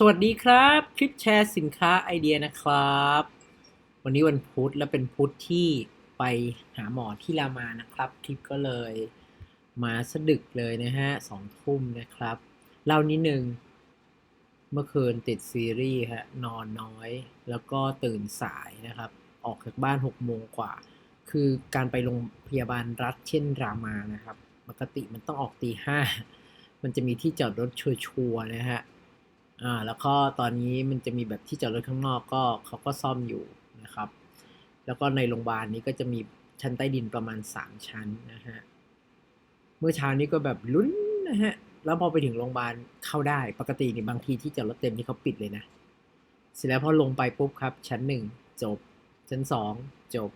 สวัสดีครับ คลิปแชร์สินค้าไอเดียนะครับ วันนี้วันพุธและเป็นพุธที่ไปหาหมอที่รามานะครับ คลิปก็เลยมาสะดึกเลยนะฮะสองทุ่มนะครับ เล่านิดนึง เมื่อคืนติดซีรีส์ฮะนอนน้อย แล้วก็ตื่นสายนะครับ ออกจากบ้าน6โมงกว่า คือการไปโรงพยาบาลรัฐเช่นรามานะครับ ปกติมันต้องออกตีห้ามันจะมีที่จอดรถชัวร์ๆนะฮะ อ่าแล้วก็ตอนนี้มันจะมีแบบที่จอดรถข้างนอกก็เขาก็ซ่อมอยู่นะครับ แล้วก็ในโรงพยาบาลนี้ก็จะมีชั้นใต้ดินประมาณ 3 ชั้นนะฮะเมื่อเช้านี้ก็แบบลุ้นนะฮะแล้วพอไปถึงโรงพยาบาลเข้าได้ปกตินี่บางทีที่จอดรถเต็มที่เขาปิดเลยนะ เสร็จแล้วพอลงไปปุ๊บครับ ชั้นหนึ่งจบ ชั้นสองจบ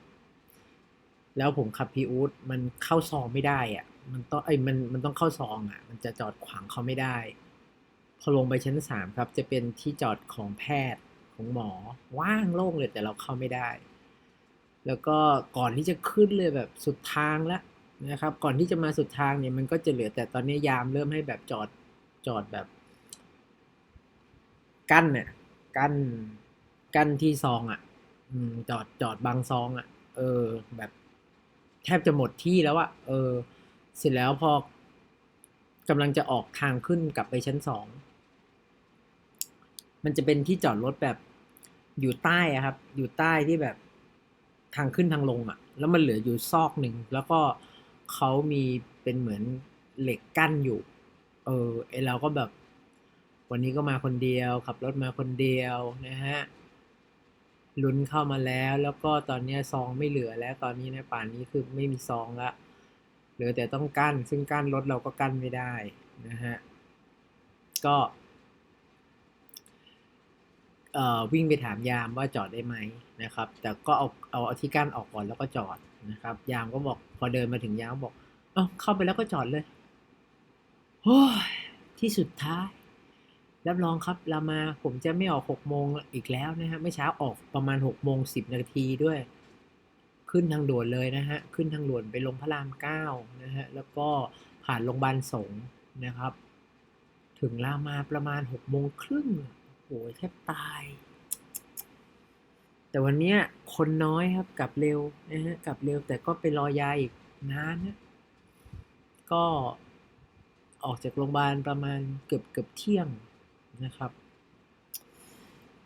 แล้วผมขับพีอูดมันเข้าซองไม่ได้อะมันต้องไอ้มันมันต้องเข้าซองอะ มันจะจอดขวางเขาไม่ได้ พอลงไปชั้นสามครับ จะเป็นที่จอดของแพทย์ของหมอว่างโล่งเลยแต่เราเข้าไม่ได้ แล้วก็ก่อนที่จะขึ้นเลยแบบสุดทางแล้วนะครับ ก่อนที่จะมาสุดทางเนี่ยมันก็จะเหลือแต่ตอนนี้ยามเริ่มให้แบบจอดจอดแบบ กั้นเนี่ยกั้นกั้นที่ซองอะจอดจอดบางซองอะ เออ แบบแทบจะหมดที่แล้วอะเออ เสร็จแล้วพอกำลังจะออกทางขึ้นกลับไปชั้นสอง มันจะเป็นที่จอดรถแบบอยู่ใต้อะครับ อยู่ใต้ที่แบบทางขึ้นทางลงอะแล้วมันเหลืออยู่ซอกหนึ่งแล้วก็เขามีเป็นเหมือนเหล็กกั้นอยู่ เออไอเราก็แบบ วันนี้ก็มาคนเดียว ขับรถมาคนเดียวนะฮะลุ้นเข้ามาแล้ว แล้วก็ตอนนี้ซองไม่เหลือแล้วตอนนี้ในะป่านนี้คือไม่มีซองละเหลือแต่ต้องกั้น ซึ่งกั้นรถเราก็กั้นไม่ได้นะฮะก็ วิ่งไปถามยามว่าจอดได้ไหมนะครับ แต่ก็เอาเอาเอาที่กั้นออกก่อนแล้วก็จอดนะครับ ยามก็บอกพอเดินมาถึงยามบอก เอ้าเข้าไปแล้วก็จอดเลยโอ้ยที่สุดท้ายรับรองครับเรามาผมจะไม่ออกหกโมงอีกแล้วนะฮะไม่เช้าออกประมาณหกโมงสิบนาทีด้วย ขึ้นทางด่วนเลยนะฮะขึ้นทางด่วนไปลงพระรามเก้านะฮะแล้วก็ผ่านโรงพยาบาลสงฆ์นะครับ ถึงรามาประมาณหกโมงครึ่ง แทบตาย แต่วันนี้คนน้อยครับ กลับเร็วนะฮะกลับเร็วแต่ก็ไปรอยาอีกนานนะก็ออกจากโรงพยาบาลประมาณเกือบเกือบเที่ยงนะครับ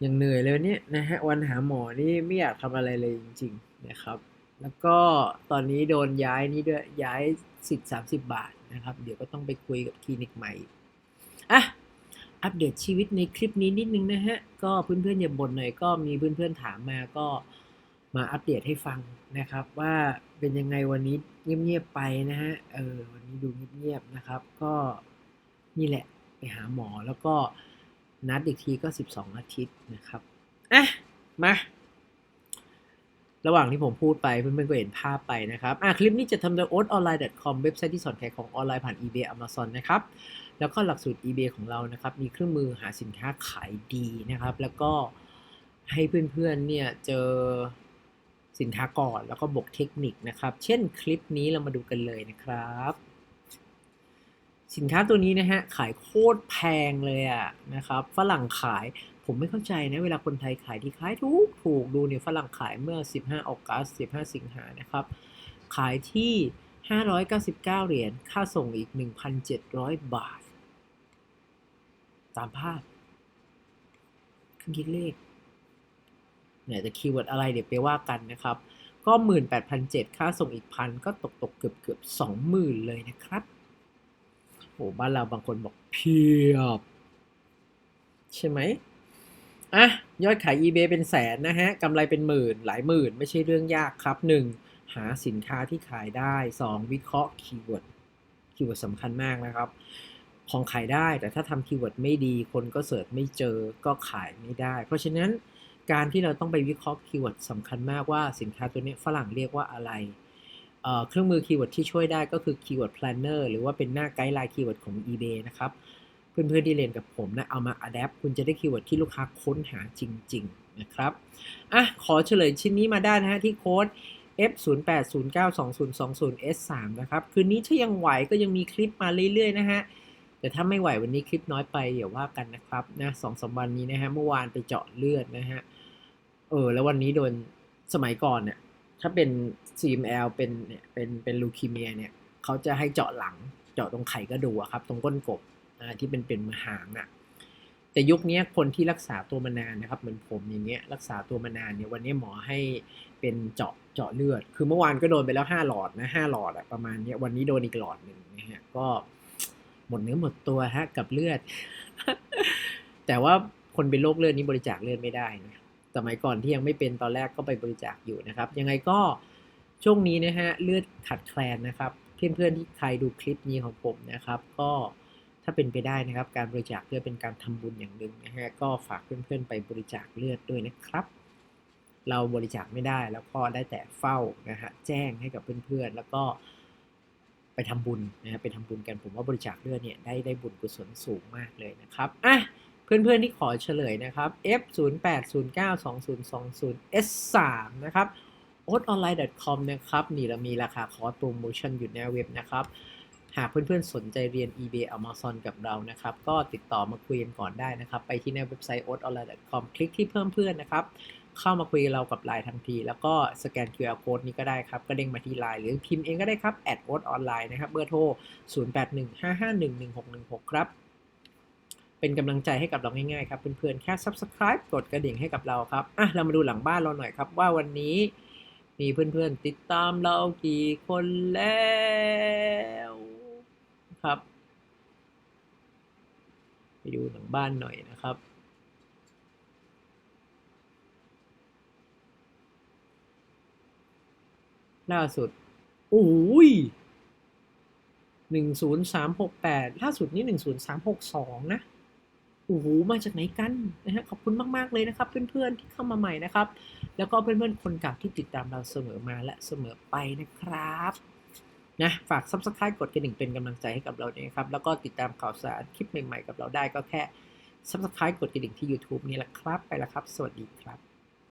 ยังเหนื่อยเลยวันนี้นะฮะวันหาหมอนี่ไม่อยากทำอะไรเลยจริง ๆนะครับ แล้วก็ตอนนี้โดนย้ายนี่ด้วยย้ายสิทธิ์สามสิบบาทนะครับ เดี๋ยวก็ต้องไปคุยกับคลินิกใหม่อะ อัปเดตชีวิตในคลิปนี้นิดนึงนะฮะ ก็เพื่อนๆอย่าบ่นหน่อยก็มีเพื่อนๆถามมาก็มาอัปเดตให้ฟังนะครับ ว่าเป็นยังไงวันนี้เงียบๆไปนะฮะเออวันนี้ดูเงียบๆนะครับ ก็นี่แหละไปหาหมอแล้วก็นัดอีกทีก็ 12 อาทิตย์นะครับอะมา ระหว่างที่ผมพูดไปเพื่อนๆก็เห็นภาพไปนะครับอะคลิปนี้จะทำโดย oatonline.com เว็บไซต์ที่สอนขายของออนไลน์ผ่าน eBay Amazon นะครับ แล้วก็หลักสูตร eBay ของเรานะครับ มีเครื่องมือหาสินค้าขายดีนะครับ แล้วก็ให้เพื่อนๆเนี่ยเจอสินค้าก่อนแล้วก็บวกเทคนิคนะครับ เช่นคลิปนี้เรามาดูกันเลยนะครับ สินค้าตัวนี้นะฮะขายโคตรแพงเลยอะนะครับฝรั่งขาย ผมไม่เข้าใจนะ เวลาคนไทยขายที่ขายถูกถูกดูเนี่ยฝรั่งขายเมื่อ 15ออกัส15 สิงหานะครับ ขายที่ 599 เหรียญค่าส่งอีก 1,700 บาท ตามภาพเครื่องคิดเลขเนี่ยจะคีย์เวิร์ดอะไรเดี๋ยวไปว่ากันนะครับ ก็ 18,700 ค่าส่งอีกพันก็ตกตกเกือบเกือบ20,000 เลยนะครับโอ้บ้านเราบางคนบอกเพียบ ใช่ไหม อะยอดขาย eBay เป็นแสนนะฮะกำไรเป็นหมื่น หลายหมื่น ไม่ใช่เรื่องยากครับ 1. หาสินค้าที่ขายได้ 2. วิเคราะห์คีย์เวิร์ดคีย์เวิร์ดสำคัญมากนะครับ ของขายได้แต่ถ้าทำคีย์เวิร์ดไม่ดี คนก็เสิร์ชไม่เจอก็ขายไม่ได้ เพราะฉะนั้นการที่เราต้องไปวิเคราะห์คีย์เวิร์ดสำคัญมากว่าสินค้าตัวนี้ฝรั่งเรียกว่าอะไรเครื่องมือคีย์เวิร์ดที่ช่วยได้ก็คือ Keyword Planner หรือว่าเป็นหน้าไกด์ไลน์คีย์เวิร์ดของ eBay นะครับ เพื่อนๆที่เรียนกับผมนะเอามา adapt คุณจะได้คีย์เวิร์ดที่ลูกค้าค้นหาจริง ๆ นะครับอะขอเฉลยชิ้นนี้มาได้นะฮะที่โค้ด F 0 8 0 9 2 0 2 0 S 3 นะครับ คืนนี้ถ้ายังไหวก็ยังมีคลิปมาเรื่อย ๆ นะฮะ แต่ถ้าไม่ไหววันนี้คลิปน้อยไปเดี๋ยวว่ากันนะครับนะสองสามวันนี้นะฮะ เมื่อวานไปเจาะเลือดนะฮะ เออ แล้ววันนี้โดนสมัยก่อนเนี่ย ถ้าเป็น CML เป็นเนี่ยเป็นเป็นลูคีเมียเนี่ย เขาจะให้เจาะหลัง เจาะตรงไขกระดูกครับ ตรงก้นกบ อ่าที่เป็นเป็นมหางอะแต่ยุคนี้คนที่รักษาตัวมานานนะครับ เหมือนผมอย่างเงี้ยรักษาตัวมานานเนี่ยวันนี้หมอให้เป็นเจาะเจาะเลือด คือเมื่อวานก็โดนไปแล้วห้าหลอดนะห้าหลอดอะประมาณเนี้ยวันนี้โดนอีกหลอดหนึ่งนะฮะก็หมดเนื้อหมดตัวฮะกับเลือด แต่ว่าคนเป็นโรคเลือดนี้บริจาคเลือดไม่ได้นะสมัยก่อนที่ยังไม่เป็นตอนแรกก็ไปบริจาคอยู่นะครับ ยังไงก็ช่วงนี้นะฮะเลือดขาดแคลนนะครับเพื่อนๆที่ใครดูคลิปนี้ของผมนะครับ ก็ ถ้าเป็นไปได้นะครับ การบริจาคเลือดเป็นการทำบุญอย่างหนึ่งนะฮะก็ฝากเพื่อนๆไปบริจาคเลือดด้วยนะครับ เราบริจาคไม่ได้แล้วก็ได้แต่เฝ้านะฮะแจ้งให้กับเพื่อนๆแล้วก็ไปทำบุญนะฮะไปทำบุญกันผมว่าบริจาคเลือดเนี่ยได้ได้บุญกุศลสูงมากเลยนะครับอะเพื่อนๆที่ขอเฉลยนะครับ F 0 8 0 9 2 0 2 0 S 3นะครับ o t o n l i n e c o m นะครับ นี่เรามีราคาคอร์สโปรโมชั่นอยู่ในเว็บนะครับ หากเพื่อนๆสนใจเรียน eBay Amazon กับเรานะครับ ก็ติดต่อมาคุยกันก่อนได้นะครับ ไปที่ในเว็บไซต์ o t o n l i n e c o m คลิกที่เพิ่มเพื่อนนะครับ เข้ามาคุยเรากับไลน์ทันที แล้วก็สแกน QR code นี้ก็ได้ครับ ก็เด้งมาที่ไลน์หรือพิมพ์เองก็ได้ครับ at o t online นะครับ เบอร์โทร 0815511616 ครับ เป็นกำลังใจให้กับเราง่ายๆครับ เพื่อนๆ แค่ subscribe กดกระดิ่งให้กับเราครับอะเรามาดูหลังบ้านเราหน่อยครับว่าวันนี้มีเพื่อนๆติดตามเรากี่คนแล้ว ครับไปดูหลังบ้านหน่อยนะครับล่าสุด โอ้ยหนึ่งศูนย์สามหกแปดล่าสุดนี่หนึ่งศูนย์สามหกสองนะ โอ้โห มาจากไหนกันนะฮะ ขอบคุณมาก ๆ เลยนะครับ เพื่อน ๆ ที่เข้ามาใหม่นะครับ แล้วก็เพื่อน ๆ คนเก่าที่ติดตามเราเสมอมาและเสมอไปนะครับ นะฝาก subscribe กดกระดิ่งเป็นกำลังใจให้กับเราด้วยครับ แล้วก็ติดตามข่าวสารคลิปใหม่ๆกับเราได้ก็แค่ subscribe กดกระดิ่งที่ YouTube นี่แหละครับไปแล้วครับ สวัสดีครับ